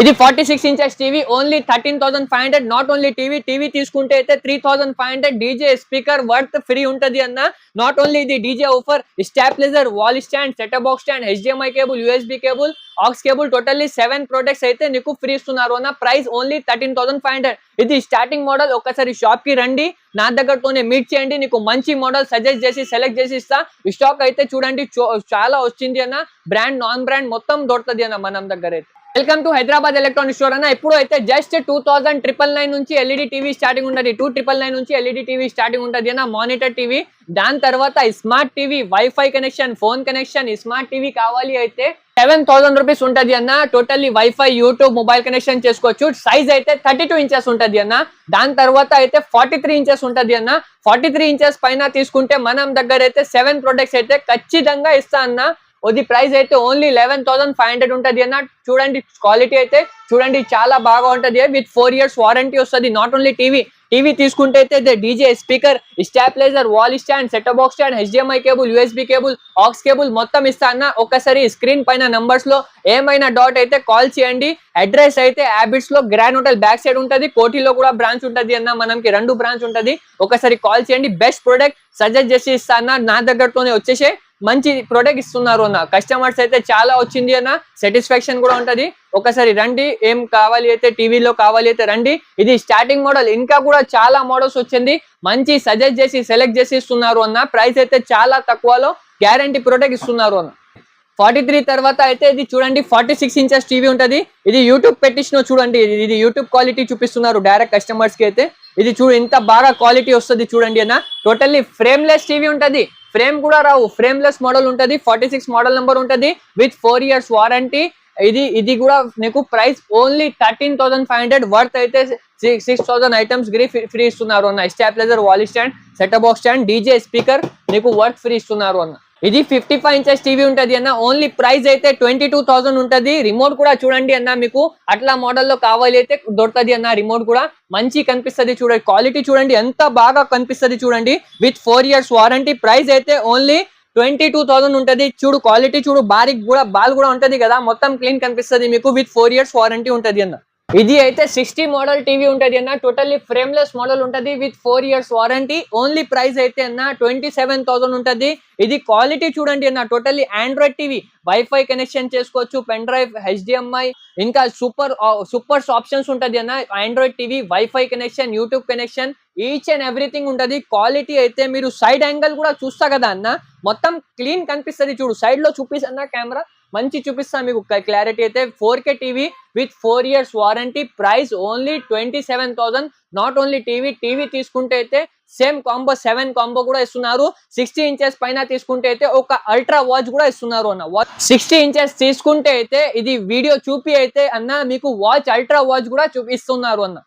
ఇది forty six inches TV only thirteen thousand five hundred not only TV TV తీసుకుంటే అయితే three thousand five hundred DJ speaker worth free ఉంటది అన్న. Not only ఇది DJ offer stabilizer wall stand setup box stand HDMI cable USB cable aux cable totally seven products అయితే నీకు free ఇస్తున్నారు అన్న. Price only thirteen thousand five hundred ఇది starting model ఒకసారి షాప్కి రండి. నా దగ్గరతోనే మీట్ చేయండి. నీకు మంచి మోడల్ సజెస్ట్ చేసి సెలెక్ట్ చేసి ఇస్తా. స్టాక్ అయితే చూడండి చో- చాలా వచ్చింది అన్న. బ్రాండ్ నాన్ బ్రాండ్ మొత్తం దొరుకుతుంది అన్న మనం దగ్గర అయితే. Welcome to Hyderabad electronic store అన్న. ఇప్పుడు అయితే just two thousand triple nine నుంచి ఎల్ఈడి టీవీ స్టార్టింగ్ ఉంటుంది టూ ట్రిపుల్ నైన్ నుంచి ఎల్ఈడి టీవీ స్టార్టింగ్ ఉంటుంది అన్న మానిటర్ టీవీ. దాని తర్వాత smart TV WiFi connection phone connection smart TV కావాలి అయితే సెవెన్ థౌసండ్ రూపీస్ ఉంటది అన్న. Totally WiFi YouTube mobile connection చేసుకోవచ్చు. సైజ్ అయితే థర్టీ టూ ఇంచెస్ ఉంటది అన్న. దాని తర్వాత అయితే ఫార్టీ త్రీ ఇంచెస్ ఉంటది అన్న. ఫార్టీ త్రీ ఇంచెస్ పైన తీసుకుంటే మనం దగ్గర అయితే సెవెన్ ప్రొడక్ట్స్ అయితే ఖచ్చితంగా ఇస్తా అన్న. అది ప్రైస్ అయితే only eleven thousand five hundred ఉంటుంది అన్న. చూడండి క్వాలిటీ అయితే చూడండి చాలా బాగా ఉంటుంది. విత్ ఫోర్ ఇయర్స్ వారంటీ వస్తుంది. నాట్ ఓన్లీ టీవీ టీవీ తీసుకుంటే అయితే DJ speaker stabilizer wall stand set box stand HDMI cable USB cable aux cable మొత్తం ఇస్తా అన్న. ఒక్కసారి స్క్రీన్ పైన నంబర్స్లో ఏమైనా డాట్ అయితే కాల్ చేయండి. అడ్రస్ అయితే హ్యాబిట్స్లో గ్రాండ్ హోటల్ బ్యాక్ సైడ్ ఉంటుంది. కోటిలో కూడా బ్రాంచ్ ఉంటుంది అన్న. మనకి రెండు బ్రాంచ్ ఉంటుంది. ఒకసారి కాల్ చేయండి. బెస్ట్ ప్రొడక్ట్ సజెస్ట్ చేసి ఇస్తా అన్న. నా దగ్గరతోనే వచ్చేసే మంచి ప్రొడక్ట్ ఇస్తున్నారు అన్న. కస్టమర్స్ అయితే చాలా వచ్చింది అన్న. సాటిస్ఫాక్షన్ కూడా ఉంటది. ఒకసారి రండి ఏం కావాలి అయితే టీవీలో కావాలి అయితే రండి. ఇది స్టార్టింగ్ మోడల్ ఇంకా కూడా చాలా మోడల్స్ వచ్చింది. మంచి సజెస్ట్ చేసి సెలెక్ట్ చేసి ఇస్తున్నారు అన్న. ప్రైస్ అయితే చాలా తక్కువలో గ్యారంటీ ప్రొడక్ట్ ఇస్తున్నారు అన్న. ఫార్టీ త్రీ తర్వాత అయితే ఇది చూడండి ఫార్టీ సిక్స్ ఇంచెస్ టీవీ ఉంటుంది. ఇది యూట్యూబ్ పెట్టించిన చూడండి. ఇది- యూట్యూబ్ క్వాలిటీ చూపిస్తున్నారు డైరెక్ట్ కస్టమర్స్కి అయితే. ఇది చూడు ఇంత బాగా క్వాలిటీ వస్తుంది చూడండి అన్న. టోటల్లీ ఫ్రేమ్లెస్ టీవీ ఉంటుంది. ఫ్రేమ్ కూడా రావు. ఫ్రేమ్లెస్ మోడల్ ఉంటుంది ఫార్టీ సిక్స్ మోడల్ నెంబర్ ఉంటుంది విత్ ఫోర్ ఇయర్స్ వారంటీ ఇది ఇది కూడా నీకు price only thirteen thousand five hundred worth అయితే సిక్స్ థౌసండ్ ఐటమ్స్ గ్రీ ఫ్రీ ఇస్తున్నారు అన్న. Stabilizer wall stand setup box stand DJ speaker నీకు వర్త్ ఫ్రీ ఇస్తున్నారు అన్న. ఇది ఫిఫ్టీ ఫైవ్ ఇంచెస్ టీవీ ఉంటది అన్న. ఓన్లీ ప్రైస్ అయితే ట్వంటీ టూ థౌసండ్ ఉంటుంది. రిమోట్ కూడా చూడండి అన్న మీకు. అట్లా మోడల్లో కావాలి అయితే దొరుకుతుంది అన్న. రిమోట్ కూడా మంచి కనిపిస్తుంది చూడండి. క్వాలిటీ చూడండి. ఎంత బాగా కనిపిస్తుంది చూడండి. With four years warranty price అయితే ఓన్లీ ట్వంటీ టూ థౌసండ్ ఉంటుంది. చూడు క్వాలిటీ చూడు బారిక్ కూడా బాల్ కూడా ఉంటుంది కదా. మొత్తం క్లీన్ కనిపిస్తుంది మీకు. విత్ ఫోర్ ఇయర్స్ వారంటీ ఉంటది అన్న. ఇది అయితే సిక్స్టీ మోడల్ టీవీ ఉంటుంది అన్న. టోటల్లీ ఫ్రేమ్లెస్ మోడల్ ఉంటుంది with four years warranty only price అయితే అన్న ట్వంటీ సెవెన్ థౌసండ్ ఉంటుంది. ఇది క్వాలిటీ చూడండి అన్న. Totally Android TV. Wifi connection చేసుకోవచ్చు పెన్ డ్రైవ్ హెచ్డిఎంఐ ఇంకా సూపర్ సూపర్స్ ఆప్షన్స్ ఉంటది అన్న. Android TV wifi connection YouTube connection each and everything ఉంటుంది. క్వాలిటీ అయితే మీరు సైడ్ యాంగిల్ కూడా చూస్తా కదా అన్న. మొత్తం క్లీన్ కనిపిస్తుంది చూడు. సైడ్లో చూపిస్తా కెమెరా మంచి చూపిస్తాను మీకు. క్లారిటీ అయితే four K TV with four years warranty price only twenty seven thousand not only TV TV తీసుకుంటే అయితే సేమ్ కాంబో సెవెన్ కాంబో కూడా ఇస్తున్నారు. సిక్స్టీ ఇంచెస్ పైన తీసుకుంటే అయితే ఒక అల్ట్రా వాచ్ కూడా ఇస్తున్నారు అన్న. వాచ్ సిక్స్టీ ఇంచెస్ తీసుకుంటే అయితే ఇది వీడియో చూపి అయితే అన్న మీకు వాచ్ అల్ట్రా వాచ్ కూడా చూపిస్తున్నారు అన్న.